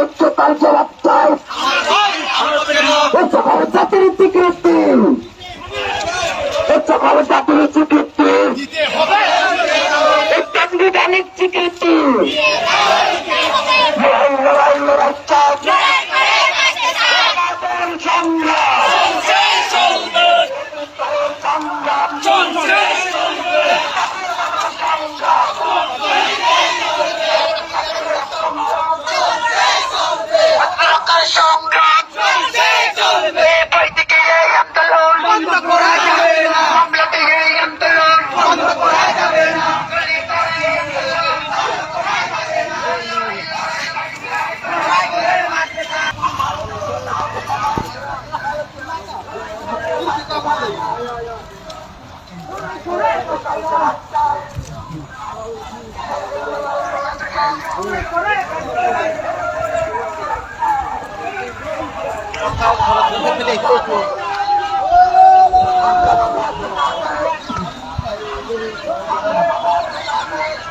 উচ্চতার জবাব চাই উচ্চ খবর জাতির স্বীকৃতি। উচ্চ খবর জাতির স্বীকৃতি। উচ্চ স্বীকৃতি।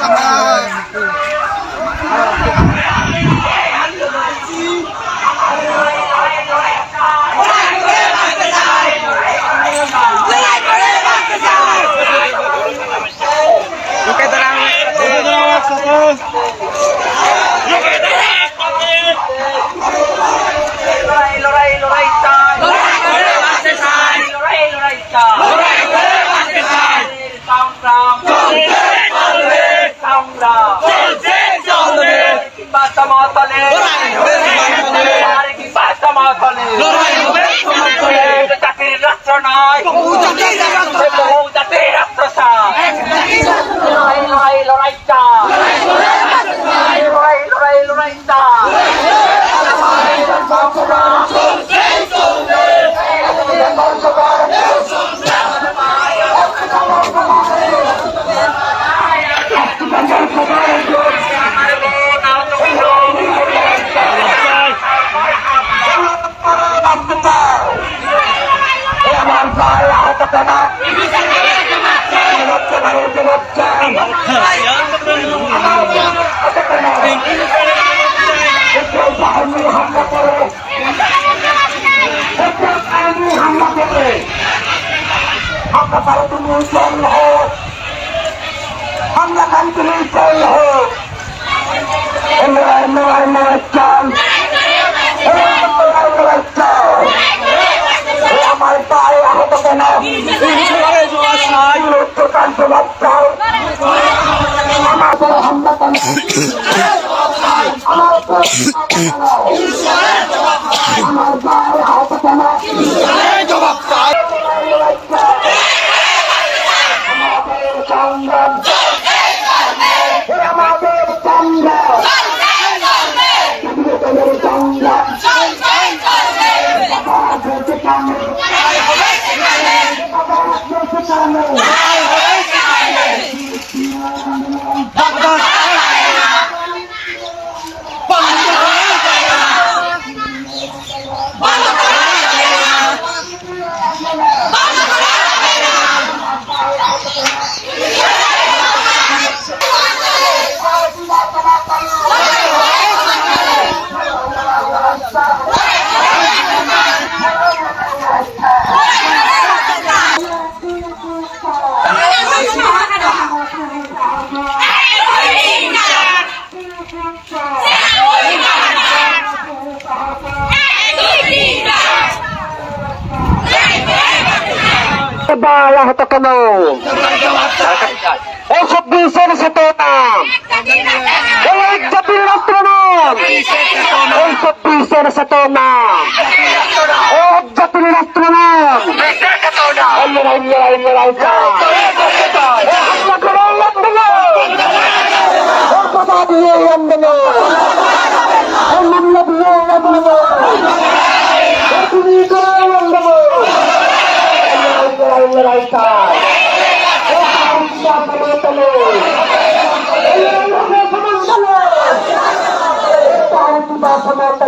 啊啊啊我不种地 you. Sotomayor. sa Rasulullah. Allah Allah na Allah. Allah Allah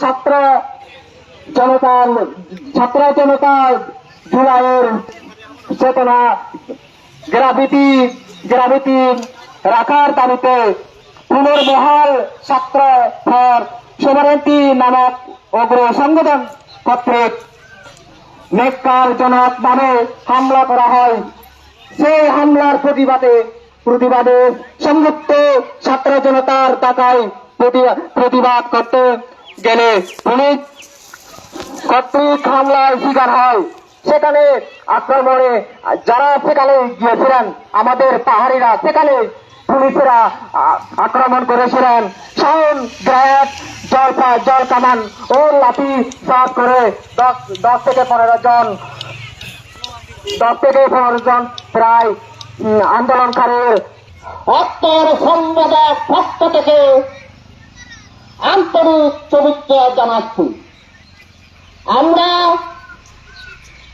ছাত্র জনতার, ছাত্র জনতা জুলাইয়ের চেতনা গ্রাভিটি গ্রাভিটি রাখার দাবিতে পুনর্বহাল ছাত্র ফর সোভারেন্টি নামক অগ্র সংগঠন কর্তৃক নেককারজনক ভাবে হামলা করা হয়। সেই হামলার প্রতিবাদে প্রতিবাদে সংযুক্ত ছাত্র জনতার টাকায় প্রতিবাদ করতে গেলে পুলিশ কর্তৃক হামলার শিকার হয়। সেখানে আক্রমণে যারা সেখানে গিয়েছিলেন, আমাদের পাহাড়িরা, সেখানে পুলিশেরা আক্রমণ করেছিলেন। শাওন, গ্রায়াত জলপা জল কামান ও লাঠি চাষ করে দশ দশ থেকে পনেরো জন, দশ থেকে পনেরো জন প্রায় আন্দোলনকারীর অত্তর সম্পাদক পক্ষ থেকে আন্তরিক শুভেচ্ছা জানাচ্ছি। আমরা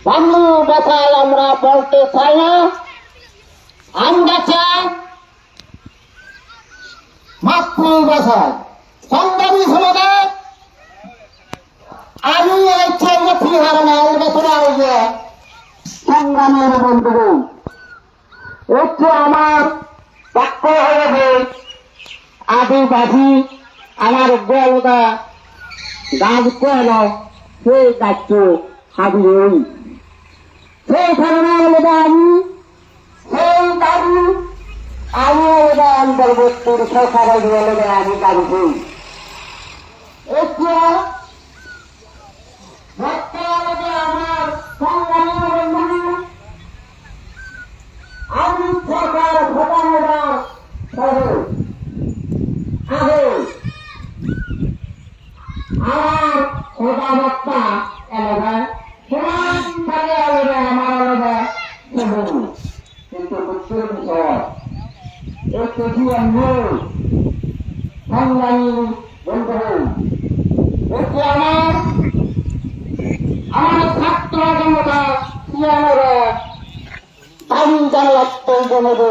বাংলা ভাষায় আমরা বলতে চাই না। আমরা চাই মাতৃভাষায় সংগ্রামী সমাজের আমি এই চৌমুখী হারণা বছর আগে সংগ্রামের বন্ধু হচ্ছে আমার বাক্য হবে আদিবাসী আমার গলদা গাছ কেন? সেই দায়িত্ব হাবি ওই। সেই হলো আমি, সেই দাবি আমি হলো অন্তর্বর্তীর সরকারের হলো আমি দাবি করি। এতিয়া আমি সরকার ভোটানোর সবে আগে আমার কথাবার্তা এলাকা সমান থাকে এলাকা আমার এলাকা সবুজ কিন্তু দুঃখের বিষয় একটু জীবন নেই সংগ্রামী বন্ধু একটু আমার আমার ছাত্র জনতা সিয়ানোরা দাবি জানাতে জনবে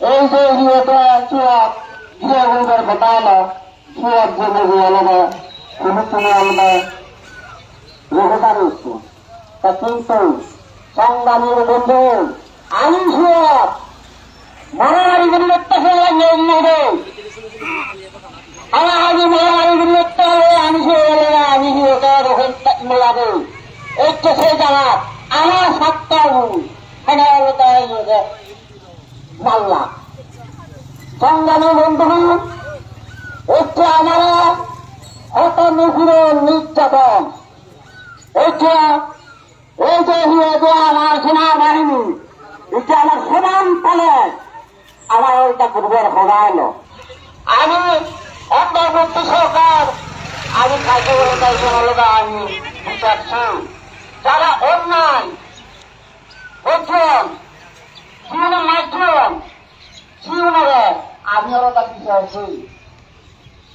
এই যে ইয়েটা চুয়াক ইয়ে গুলোর ঘটালো চুয়াক জেনে দিয়ে আলাদা অনুষ্ঠানে আলাদা রয়েছে তা কিন্তু সংগ্রামের বন্ধু আমি চুয়াক মহামারী গুলো হয়ে লাগে আমার আগে মহামারী গুলো হলে আমি সে বলে না আমি ওটা রকম মেলাবে এই তো সেই জানা আমার সাতটা হ্যাঁ হলো তাই মাল্লা সংগ্রামী বন্ধু একটু আমরা অত নিপুণ নির্যাতন। এটা এই যে হয়ে আমার সেনাবাহিনী যে আমার সমান তালে আমার ওইটা পূর্বের হরাইল আমি অন্তর্বর্তী সরকার, আমি আলাদা আমি বুঝাচ্ছি যারা অন্যায় বুঝছেন জীবনের মাধ্যম জীবনের আমি আলাদা পিছিয়েছি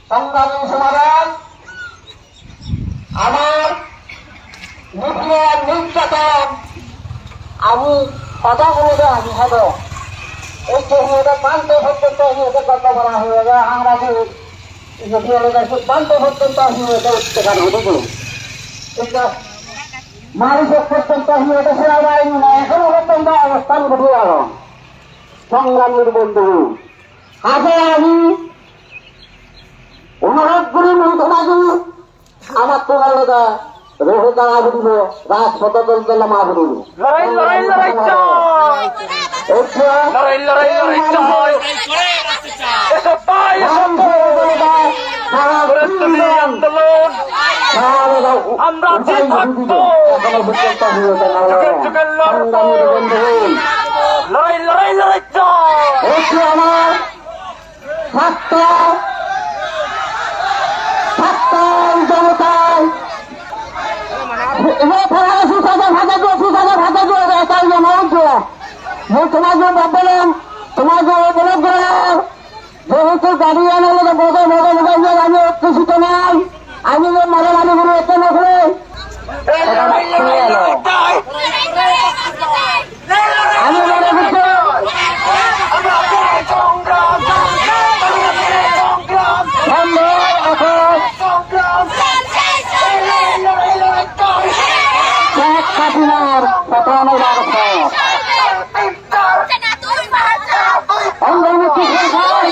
সংগ্রামী সমাবেশ আমার মুখের নির্যাতন। আমি কথা বলে আমি হব। এই তহিদে পান্ত পর্যন্ত তহিদে কত করা হয়ে যায়। আমরা যে পান্ত পর্যন্ত তহিদে উত্তেখান হতে এটা মানুষের পর্যন্ত এখনও পর্যন্ত অবস্থান ঘটে গেল সংগ্রামের বন্ধু আগে আমি অনুরোধ করি আমার তো আলাদা রোহিতা আবুদিব রাজ সদল দিলাম আবুদিব লড়াই লড়াই লড়াই চাই লড়াই লড়াই লড়াই আন্দোলন আমরা যে থাকব লড়াই লড়াই লড়াই আমার ছাত্র ছাত্র জনতায় তোমাকে বললাম তোমাকে বলে যেহেতু গাড়ি আনালে বোধে বোধে বোধে আমি অত্যাশিত নাই। আমি মাঝে কোনো এতে না করে লড়াই লড়াই লড়াই চাই আমি মনে করছি আমাদের সংগ্রাম আমাদের সংগ্রাম সামনে এখন সংগ্রাম লড়াই লড়াই চাই শেখ হাসিনার পতনের ব্যবস্থা অন্তর্ভুক্ত সরকার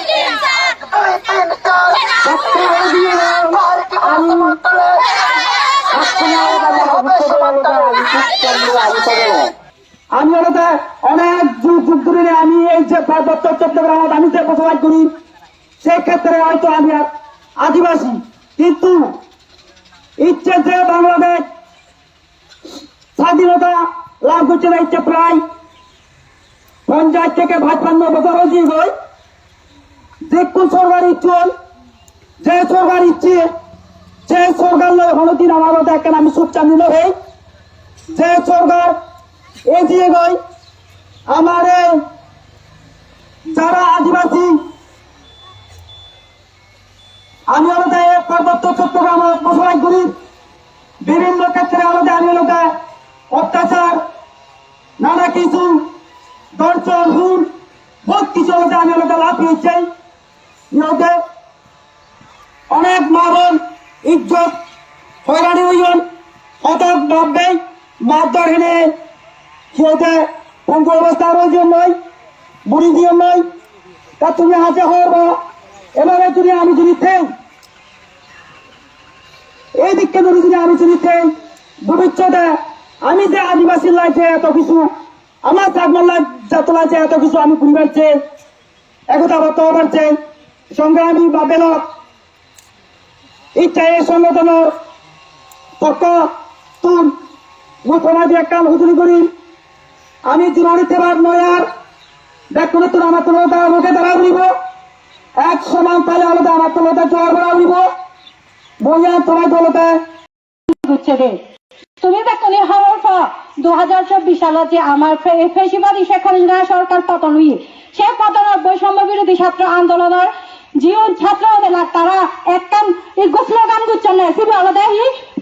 আমি ওটাতে অনেক যুগ যুগ ধরে আমি যে পার্বত্য চট্টগ্রাম আমি যে বসবাস করি, সেই ক্ষেত্রে হয়তো আমি আদিবাসী। কিন্তু ইচ্ছে যে বাংলাদেশ স্বাধীনতা লাভ করছে না, ইচ্ছে প্রায় পঞ্চায়েত থেকে ভাজপান্ন বছর হয়ে। গই যে কোন সরকার ইচ্ছে যে সরকার ইচ্ছে, যে সরকার লয় হলদিন আমার মধ্যে একটা আমি সুখ চান্দি লই যে সরকার এ দিয়ে গই, আমার এই যারা আদিবাসী, আমি আলাদা পার্বত্য চট্টগ্রাম বসবাস করি বিভিন্ন ক্ষেত্রে আলাদা আমি আলাদা অত্যাচার, নানা কিছু, দর্শন হুন বহুত কিছু আলাদা আমি আলাদা লাভ হয়েছে। ইহতে অনেক মারণ ইজ্জত, হয়রানি হইন হঠাৎ ভাববে, মারধর হেনে। সিহতে পঙ্গু অবস্থা রয়েছে নয়। বুড়ি দিয়ে নাই, তা তুমি হাতে হরব এভাবে যদি আমি যদি থেই এই দিককে যদি আমি যদি থেই ভবিষ্যতে আমি যে আদিবাসী লাইছে এত কিছু, আমার চাকমার যত লাইছে এত কিছু আমি ঘুরবার চেয়ে, একতা বর্ত হবার চেয়ে সংগ্রামী বা বেলক ইচ্ছা এই সংগঠনের পক্ষ তুন মু সমাজে একটা হুজুরি করি। আমি জীবনী সেবার নয়ার দেখুন তোর আমার তোলতা মুখে দাঁড়া উড়িব এক সমান তালে আলাদা আমার তোলতা জোয়ার বেড়া উড়িব বইয়া তোমার তোলতা রে তুমি দেখনি দু হাজার চব্বিশ যে আমার ফেসিবাদী শেখ হাসিনা সরকার পতন হই সে পতনের বৈষম্য বিরোধী ছাত্র আন্দোলনের জীবন ছাত্র তারা একদম এই স্লোগান গুচ্ছেন না সিবি আলাদা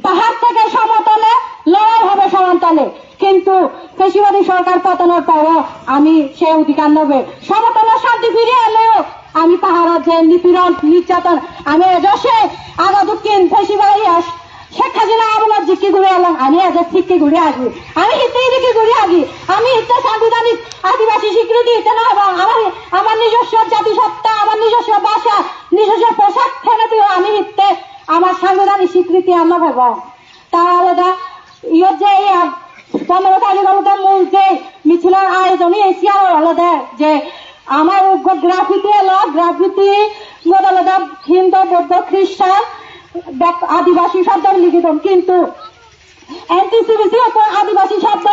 পাহাড় থেকে সমতলে লড়াই হবে সমান্তলে কিন্তু ফেসিবাদী সরকার পতনের পরও আমি সে অধিকার নেবে। সমতলে শান্তি ফিরে এলেও আমি পাহাড়ের যে নিপীড়ন, নির্যাতন, আমি এজসে আগা দক্ষিণ ফেসিবাদী আস- শেখ হাসিনা আমার জিকি ঘুরে এলাম, আমি আজ সিক্কি ঘুরে আসি। আমি হিতে দিকে ঘুরে আসি। আমি হিতে সাংবিধানিক আদিবাসী স্বীকৃতি হিতে না এবং আমার আমার নিজস্ব জাতিসত্তা, আমার নিজস্ব ভাষা, নিজস্ব পোশাক ফেলে দিও। আমি হিতে আমার সাংবিধানিক স্বীকৃতি আমরা ভেব তার আলাদা ইয়ত যে পনেরো তারিখ আলাদা মূল যে মিছিলের আয়োজন এশিয়ার আলাদা যে আমার গ্রাফিতি এলো গ্রাফিতি আলাদা হিন্দু, বৌদ্ধ খ্রিস্টান আদিবাসী শব্দ লিখিত কিন্তু এনটিসিবিসি উপর আদিবাসী শব্দ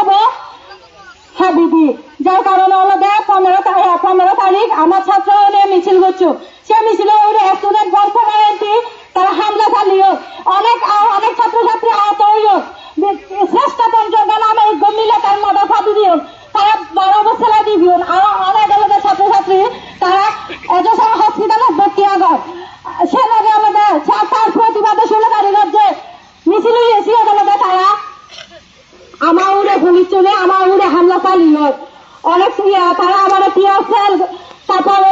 হাবিবি, যার কারণে হলো দেখ পনেরো তারিখ পনেরো তারিখ আমার ছাত্র মিছিল করছ সে মিছিলে স্টুডেন্ট কনফারেন্সি তারা হামলা চালিয়ে অনেক অনেক ছাত্রছাত্রী আহত হইল শ্রেষ্ঠ পঞ্চগণ আমার গমিলে তার মতো ফাঁদি দিও। তারা বারো বছর দিবিও আরও অনেক আলাদা ছাত্রছাত্রী, তারা এজসা হসপিটালে ভর্তি আগর সে লাগে আমাদের তার প্রতিবাদে শুনে কারিগর যে মিছিল হয়েছি। আদালতে তারা আমার উড়ে পুলিশ চলে, আমার উড়ে হামলা চালিয়ে অনেক তারা আমার টিয়ার সেল তারপরে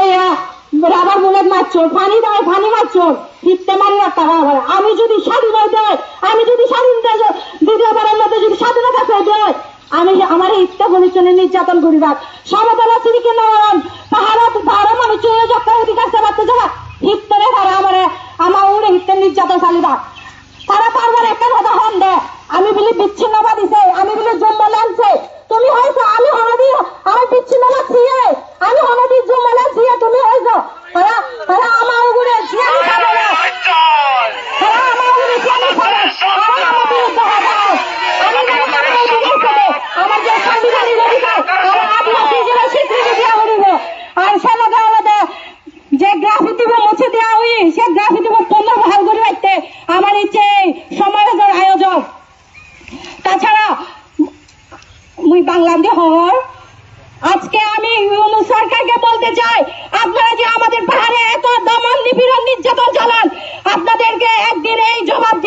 ইয়া, রাবার বুলেট মারছো পানি দেয় পানি মারছো ফিরতে মারি না তারা আবার। আমি যদি স্বাধীন দেয় আমি যদি স্বাধীন দেয় দ্বিতীয়বারের মধ্যে যদি স্বাধীনতা পেয়ে দেয় আমি আমার ইচ্ছা পরিচয় নির্যাতন করিবার সমতলা সিরিকে নারায়ণ পাহাড়া পাহাড়া মানুষ চলে যাচ্ছে অধিকার চালাতে যাওয়া হিত্তরে তারা আমার আমার উড়ে হিত্তে নির্যাতন চালিবা তারা বারবার একটা কথা হন দে আমি বলি বিচ্ছিন্নবাদী দিছে আমি বলি জম্মলান সে তুমি হয়েছো আমি হনদি আমি বিচ্ছিন্নবাদ সিয়ে আমি হনদি জম্মলান সিয়ে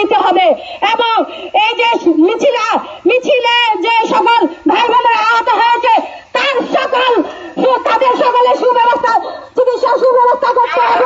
দিতে হবে। এবং এই যে মিছিলা মিছিলে যে সকল ভাই বোনেরা আহত হয়েছে তার সকল তাদের সকলের সুব্যবস্থা চিকিৎসা সুব্যবস্থা করতে হবে।